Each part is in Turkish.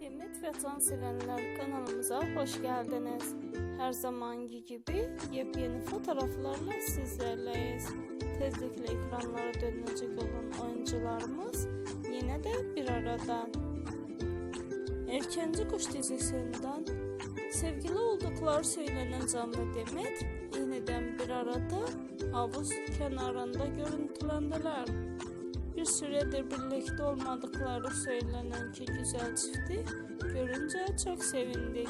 Demet ve Can Sevenler kanalımıza hoş geldiniz. Her zamanki gibi yepyeni fotoğraflarla sizlerleyiz. Tezlikle ekranlara dönecek olan oyuncularımız yine de bir arada. Erkenci Kuş dizisinden sevgili oldukları söylenen Can ve Demet yeniden bir arada havuz kenarında görüntülendiler. Bir süredir birlikte olmadıkları söylenen ki güzel çifti görünce çok sevindik.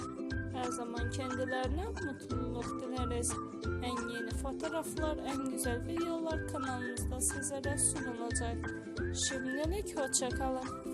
Her zaman kendilerine mutluluk dileriz. En yeni fotoğraflar, en güzel videolar kanalımızda sizlere sunulacak. Şimdilik hoşçakalın.